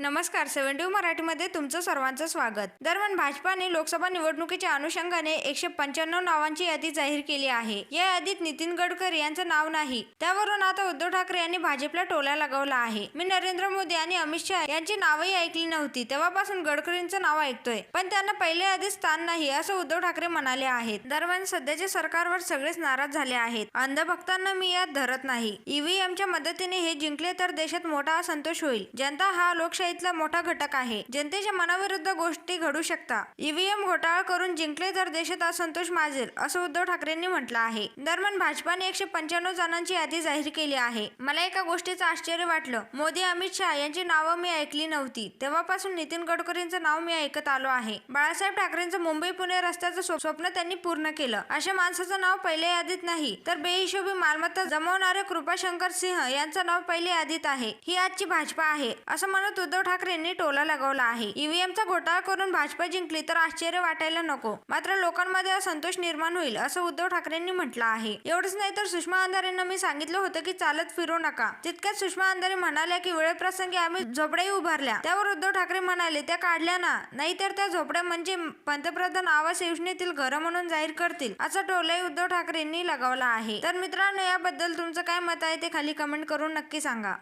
नमस्कार सेवन टू मराठीमध्ये तुमचं सर्वांचं स्वागत. दरम्यान भाजपाने लोकसभा निवडणुकीच्या अनुषंगाने एकशे पंच्याण्णव नावांची यादी जाहीर केली आहे. या यादीत नितीन गडकरी यांचं नाव नाही. त्यावरून आता उद्धव ठाकरे यांनी भाजपला टोला लगावला आहे. मी नरेंद्र मोदी आणि अमित शहा यांची नावही ऐकली नव्हती. तेव्हापासून गडकरींचं नाव ऐकतोय. पण त्यांना पहिल्या यादीत स्थान नाही असं उद्धव ठाकरे म्हणाले आहेत. दरम्यान सध्याच्या सरकारवर सगळेच नाराज झाले आहेत. अंधभक्तांना मी यात धरत नाही. ईव्हीएमच्या मदतीने हे जिंकले तर देशात मोठा असंतोष होईल. जनता हा लोकशाहीतला मोठा घटक आहे. जनतेच्या मनाविरुद्ध गोष्टी घडू शकता. ईव्हीएम घोटाळा करून जिंकले तर देशात असंतोष माजेल असं उद्धव ठाकरेंनी म्हटलं आहे. दरम्यान भाजपाने एकशे पंच्याण्णव जणांची यादी जाहीर केली आहे. मला एका गोष्टीचं आश्चर्य वाटलं. मोदी अमित शहा यांची नावं मी ऐकली नव्हती. तेव्हापासून नितीन गडकरींचं नाव मी ऐकत आलो आहे. बाळासाहेब ठाकरेंचं मुंबई पुणे रस्त्याचं स्व- स्वप्न त्यांनी पूर्ण केलं. अशा माणसाचं नाव पहिल्या यादीत नाही तर बेहिशोबी मालमत्ता जमवणारे कृपाशंकर सिंह यांचं नाव पहिल्या यादीत आहे. ही आजची भाजपा आहे असं म्हणत उद्धव उद्धव ठाकरेंनी टोला लगावला आहे. ईव्हीएमचा घोटाळा करून भाजपा जिंकली तर आश्चर्य वाटायला नको. मात्र लोकांमध्ये असंतोष निर्माण होईल असं उद्धव ठाकरेंनी म्हटलं आहे. एवढंच नाही तर सुषमा अंधारेंना मी सांगितलं होतं की चालत फिरू नका. तितक्यात सुषमा अंधारे म्हणाल्या की वेळेप्रसंगी आम्ही झोपड्याही उभारल्या त्यावर उद्धव ठाकरे म्हणाले त्या काढल्या ना. नाहीतर त्या झोपड्या म्हणजे पंतप्रधान आवास योजनेतील घरं म्हणून जाहीर करतील असा टोलाही उद्धव ठाकरेंनी लगावला आहे. तर मित्रांनो याबद्दल तुमचं काय मत आहे ते खाली कमेंट करून नक्की सांगा.